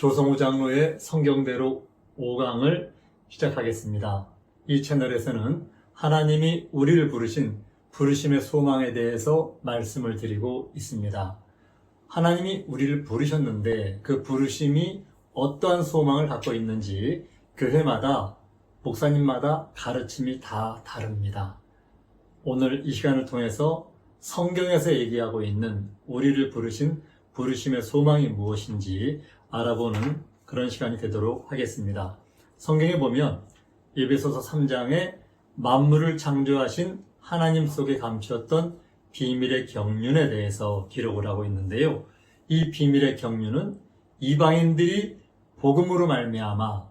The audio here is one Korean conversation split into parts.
조성우 장로의 성경대로 5강을 시작하겠습니다. 이 채널에서는 하나님이 우리를 부르신 부르심의 소망에 대해서 말씀을 드리고 있습니다. 하나님이 우리를 부르셨는데 그 부르심이 어떠한 소망을 갖고 있는지 교회마다 목사님마다 가르침이 다 다릅니다. 오늘 이 시간을 통해서 성경에서 얘기하고 있는 우리를 부르신 부르심의 소망이 무엇인지 알아보는 그런 시간이 되도록 하겠습니다. 성경에 보면 예배소서 3장에 만물을 창조하신 하나님 속에 감추었던 비밀의 경륜에 대해서 기록을 하고 있는데요. 이 비밀의 경륜은 이방인들이 복음으로 말미암아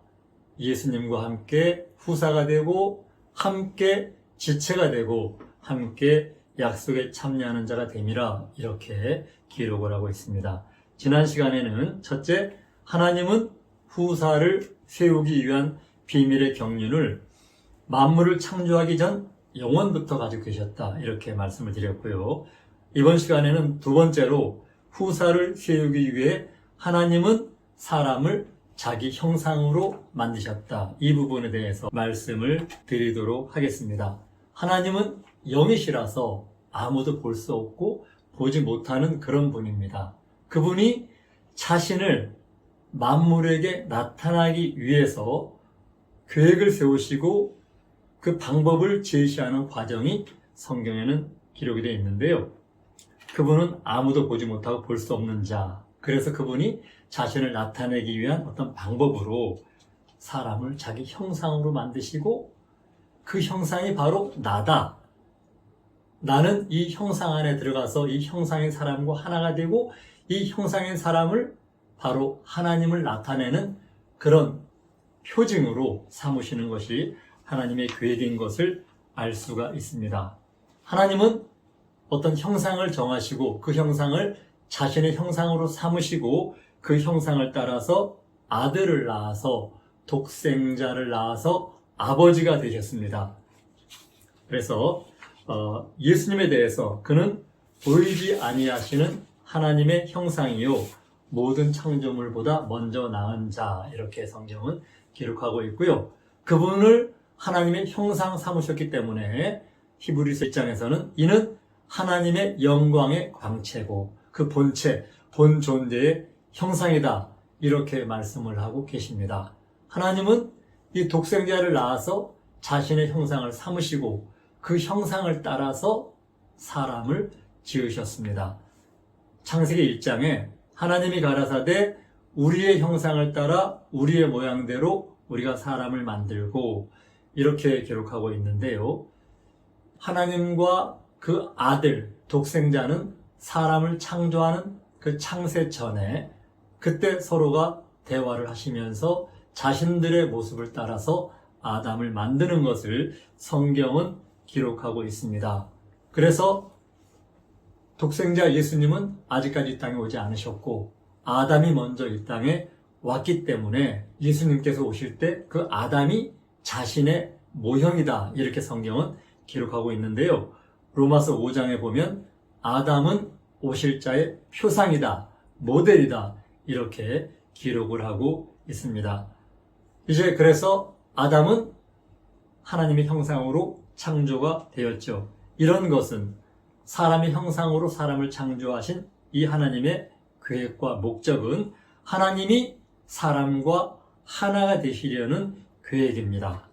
예수님과 함께 후사가 되고 함께 지체가 되고 함께 약속에 참여하는 자가 됨이라 이렇게 기록을 하고 있습니다. 지난 시간에는 첫째 하나님은 후사를 세우기 위한 비밀의 경륜을 만물을 창조하기 전 영원부터 가지고 계셨다 이렇게 말씀을 드렸고요. 이번 시간에는 두 번째로 후사를 세우기 위해 하나님은 사람을 자기 형상으로 만드셨다. 이 부분에 대해서 말씀을 드리도록 하겠습니다. 하나님은 영이시라서 아무도 볼 수 없고 보지 못하는 그런 분입니다. 그분이 자신을 만물에게 나타나기 위해서 계획을 세우시고 그 방법을 제시하는 과정이 성경에는 기록이 되어 있는데요. 그분은 아무도 보지 못하고 볼 수 없는 자. 그래서 그분이 자신을 나타내기 위한 어떤 방법으로 사람을 자기 형상으로 만드시고 그 형상이 바로 나다. 나는 이 형상 안에 들어가서 이 형상의 사람과 하나가 되고 이 형상의 사람을 바로 하나님을 나타내는 그런 표징으로 삼으시는 것이 하나님의 계획인 것을 알 수가 있습니다. 하나님은 어떤 형상을 정하시고 그 형상을 자신의 형상으로 삼으시고 그 형상을 따라서 아들을 낳아서 독생자를 낳아서 아버지가 되셨습니다. 그래서 어, 예수님에 대해서 그는 보이지 아니하시는 하나님의 형상이요 모든 창조물보다 먼저 낳은 자 이렇게 성경은 기록하고 있고요. 그분을 하나님의 형상 삼으셨기 때문에 히브리서 입장에서는 이는 하나님의 영광의 광채고 그 본체, 본 존재의 형상이다. 이렇게 말씀을 하고 계십니다. 하나님은 이 독생자를 낳아서 자신의 형상을 삼으시고 그 형상을 따라서 사람을 지으셨습니다. 창세기 1장에 하나님이 가라사대 우리의 형상을 따라 우리의 모양대로 우리가 사람을 만들고 이렇게 기록하고 있는데요. 하나님과 그 아들, 독생자는 사람을 창조하는 그 창세 전에 그때 서로가 대화를 하시면서 자신들의 모습을 따라서 아담을 만드는 것을 성경은 기록하고 있습니다. 그래서 독생자 예수님은 아직까지 이 땅에 오지 않으셨고 아담이 먼저 이 땅에 왔기 때문에 예수님께서 오실 때 그 아담이 자신의 모형이다 이렇게 성경은 기록하고 있는데요. 로마서 5장에 보면 아담은 오실 자의 표상이다, 모델이다 이렇게 기록을 하고 있습니다. 이제 그래서 아담은 하나님의 형상으로 창조가 되었죠. 이런 것은 사람의 형상으로 사람을 창조하신 이 하나님의 계획과 목적은 하나님이 사람과 하나가 되시려는 계획입니다.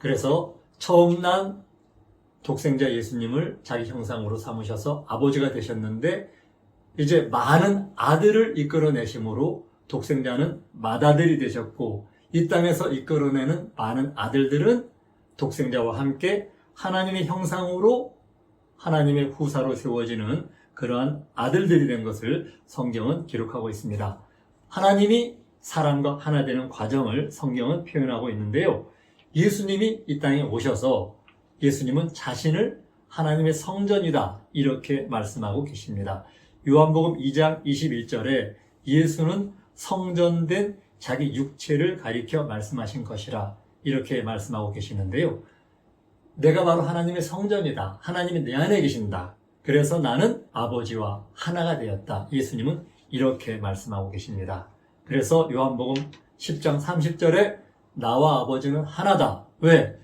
그래서 처음 난 독생자 예수님을 자기 형상으로 삼으셔서 아버지가 되셨는데 이제 많은 아들을 이끌어내심으로 독생자는 맏아들이 되셨고 이 땅에서 이끌어내는 많은 아들들은 독생자와 함께 하나님의 형상으로 하나님의 후사로 세워지는 그러한 아들들이 된 것을 성경은 기록하고 있습니다. 하나님이 사람과 하나 되는 과정을 성경은 표현하고 있는데요. 예수님이 이 땅에 오셔서 예수님은 자신을 하나님의 성전이다 이렇게 말씀하고 계십니다. 요한복음 2장 21절에 예수는 성전된 자기 육체를 가리켜 말씀하신 것이라 이렇게 말씀하고 계시는데요. 내가 바로 하나님의 성전이다. 하나님이 내 안에 계신다. 그래서 나는 아버지와 하나가 되었다. 예수님은 이렇게 말씀하고 계십니다. 그래서 요한복음 10장 30절에 나와 아버지는 하나다. 왜?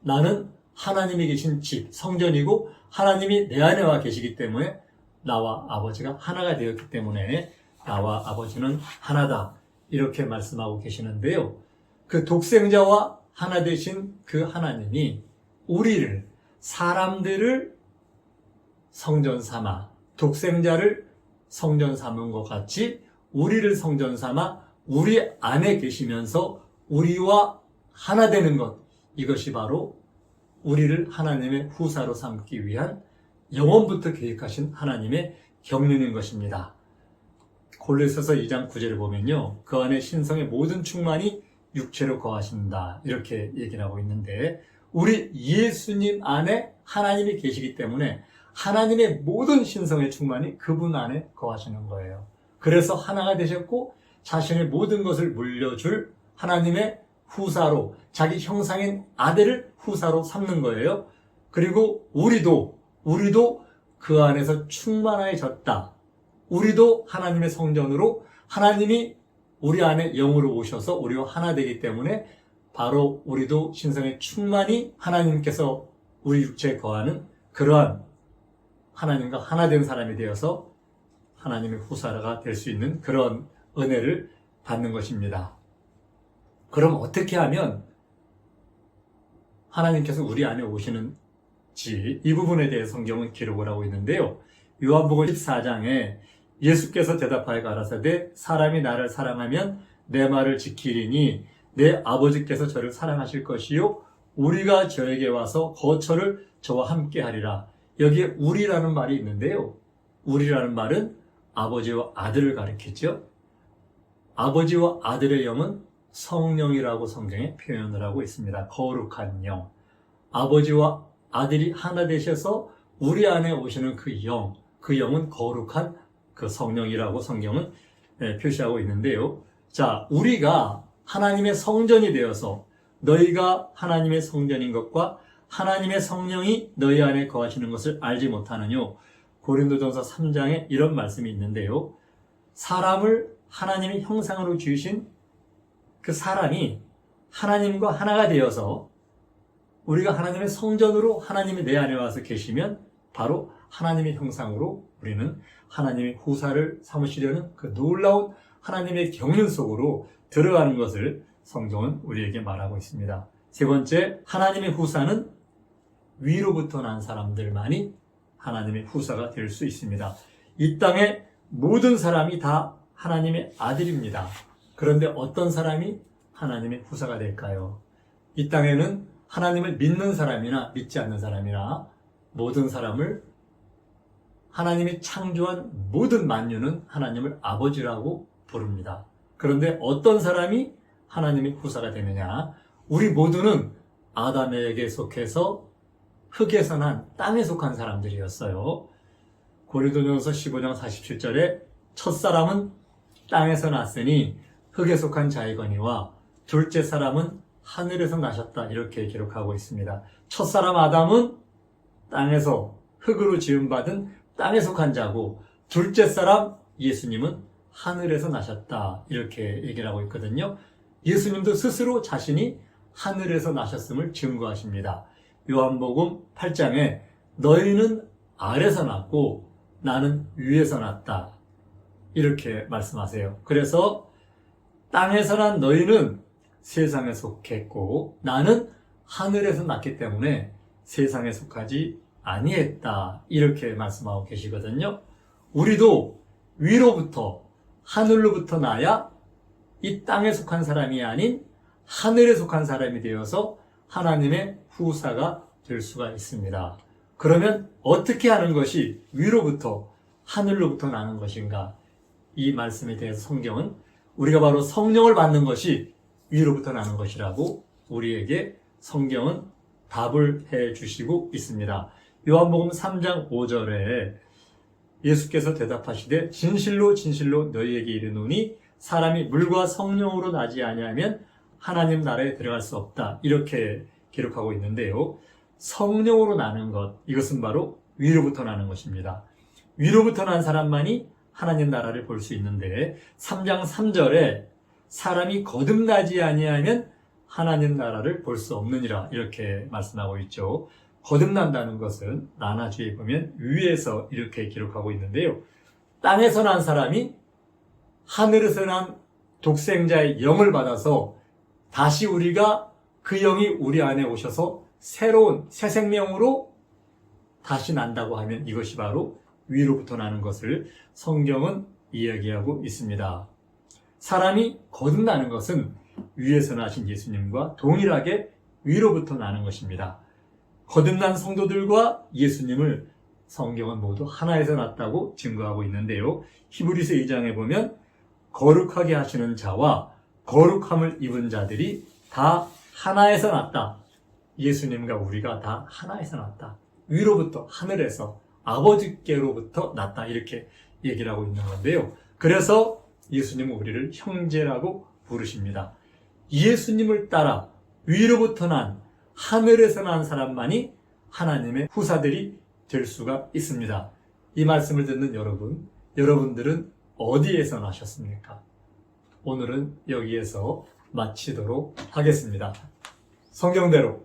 나는 하나님이 계신 집, 성전이고 하나님이 내 안에 와 계시기 때문에 나와 아버지가 하나가 되었기 때문에 나와 아버지는 하나다. 이렇게 말씀하고 계시는데요. 그 독생자와 하나 되신 그 하나님이 우리를, 사람들을 성전 삼아, 독생자를 성전 삼은 것 같이 우리를 성전 삼아 우리 안에 계시면서 우리와 하나 되는 것. 이것이 바로 우리를 하나님의 후사로 삼기 위한 영원부터 계획하신 하나님의 경륜인 것입니다. 골로새서 2장 9절을 보면요. 그 안에 신성의 모든 충만이 육체로 거하신다. 이렇게 얘기를 하고 있는데 우리 예수님 안에 하나님이 계시기 때문에 하나님의 모든 신성의 충만이 그분 안에 거하시는 거예요. 그래서 하나가 되셨고 자신의 모든 것을 물려줄 하나님의 후사로 자기 형상인 아들을 후사로 삼는 거예요. 그리고 우리도 우리도 그 안에서 충만해졌다. 우리도 하나님의 성전으로 하나님이 우리 안에 영으로 오셔서 우리와 하나 되기 때문에 바로 우리도 신성의 충만이 하나님께서 우리 육체에 거하는 그러한 하나님과 하나 된 사람이 되어서 하나님의 후사가 될 수 있는 그런 은혜를 받는 것입니다. 그럼 어떻게 하면 하나님께서 우리 안에 오시는지 이 부분에 대해 성경은 기록을 하고 있는데요. 요한복음 14장에 예수께서 대답하여 가라사대 사람이 나를 사랑하면 내 말을 지키리니 내 아버지께서 저를 사랑하실 것이요 우리가 저에게 와서 거처를 저와 함께 하리라. 여기에 우리라는 말이 있는데요. 우리라는 말은 아버지와 아들을 가리키죠. 아버지와 아들의 영은 성령이라고 성경에 표현을 하고 있습니다. 거룩한 영. 아버지와 아들이 하나 되셔서 우리 안에 오시는 그 영, 그 영은 거룩한 그 성령이라고 성경은 예, 표시하고 있는데요. 자, 우리가 하나님의 성전이 되어서 너희가 하나님의 성전인 것과 하나님의 성령이 너희 안에 거하시는 것을 알지 못하느뇨. 고린도전서 3장에 이런 말씀이 있는데요. 사람을 하나님의 형상으로 지으신 그 사람이 하나님과 하나가 되어서 우리가 하나님의 성전으로 하나님이 내 안에 와서 계시면 바로 하나님의 형상으로 우리는 하나님의 후사를 삼으시려는 그 놀라운 하나님의 경륜 속으로 들어가는 것을 성경은 우리에게 말하고 있습니다. 세 번째, 하나님의 후사는 위로부터 난 사람들만이 하나님의 후사가 될 수 있습니다. 이 땅에 모든 사람이 다 하나님의 아들입니다. 그런데 어떤 사람이 하나님의 후사가 될까요? 이 땅에는 하나님을 믿는 사람이나 믿지 않는 사람이나 모든 사람을 하나님이 창조한 모든 만유는 하나님을 아버지라고 부릅니다. 그런데 어떤 사람이 하나님의 후사가 되느냐? 우리 모두는 아담에게 속해서 흙에서 난 땅에 속한 사람들이었어요. 고린도전서 15장 47절에 첫 사람은 땅에서 났으니 흙에 속한 자이거니와 둘째 사람은 하늘에서 나셨다 이렇게 기록하고 있습니다. 첫 사람 아담은 땅에서 흙으로 지음받은 땅에 속한 자고 둘째 사람 예수님은 하늘에서 나셨다 이렇게 얘기를 하고 있거든요. 예수님도 스스로 자신이 하늘에서 나셨음을 증거하십니다. 요한복음 8장에 너희는 아래서 났고 나는 위에서 났다. 이렇게 말씀하세요. 그래서 땅에서 난 너희는 세상에 속했고 나는 하늘에서 났기 때문에 세상에 속하지 아니했다. 이렇게 말씀하고 계시거든요. 우리도 위로부터 하늘로부터 나야 이 땅에 속한 사람이 아닌 하늘에 속한 사람이 되어서 하나님의 후사가 될 수가 있습니다. 그러면 어떻게 하는 것이 위로부터 하늘로부터 나는 것인가? 이 말씀에 대해서 성경은 우리가 바로 성령을 받는 것이 위로부터 나는 것이라고 우리에게 성경은 답을 해 주시고 있습니다. 요한복음 3장 5절에 예수께서 대답하시되 진실로 진실로 너희에게 이르노니 사람이 물과 성령으로 나지 아니하면 하나님 나라에 들어갈 수 없다. 이렇게 기록하고 있는데요. 성령으로 나는 것 이것은 바로 위로부터 나는 것입니다. 위로부터 난 사람만이 하나님 나라를 볼 수 있는데 3장 3절에 사람이 거듭나지 아니하면 하나님 나라를 볼 수 없느니라 이렇게 말씀하고 있죠. 거듭난다는 것은 나나주에 보면 위에서 이렇게 기록하고 있는데요. 땅에서 난 사람이 하늘에서 난 독생자의 영을 받아서 다시 우리가 그 영이 우리 안에 오셔서 새로운 새 생명으로 다시 난다고 하면 이것이 바로 위로부터 나는 것을 성경은 이야기하고 있습니다. 사람이 거듭나는 것은 위에서 나신 예수님과 동일하게 위로부터 나는 것입니다. 거듭난 성도들과 예수님을 성경은 모두 하나에서 났다고 증거하고 있는데요. 히브리서 2장에 보면 거룩하게 하시는 자와 거룩함을 입은 자들이 다 하나에서 났다. 예수님과 우리가 다 하나에서 났다. 위로부터 하늘에서 아버지께로부터 났다. 이렇게 얘기를 하고 있는 건데요. 그래서 예수님은 우리를 형제라고 부르십니다. 예수님을 따라 위로부터 난 하늘에서 난 사람만이 하나님의 후사들이 될 수가 있습니다. 이 말씀을 듣는 여러분, 여러분들은 어디에서 나셨습니까? 오늘은 여기에서 마치도록 하겠습니다. 성경대로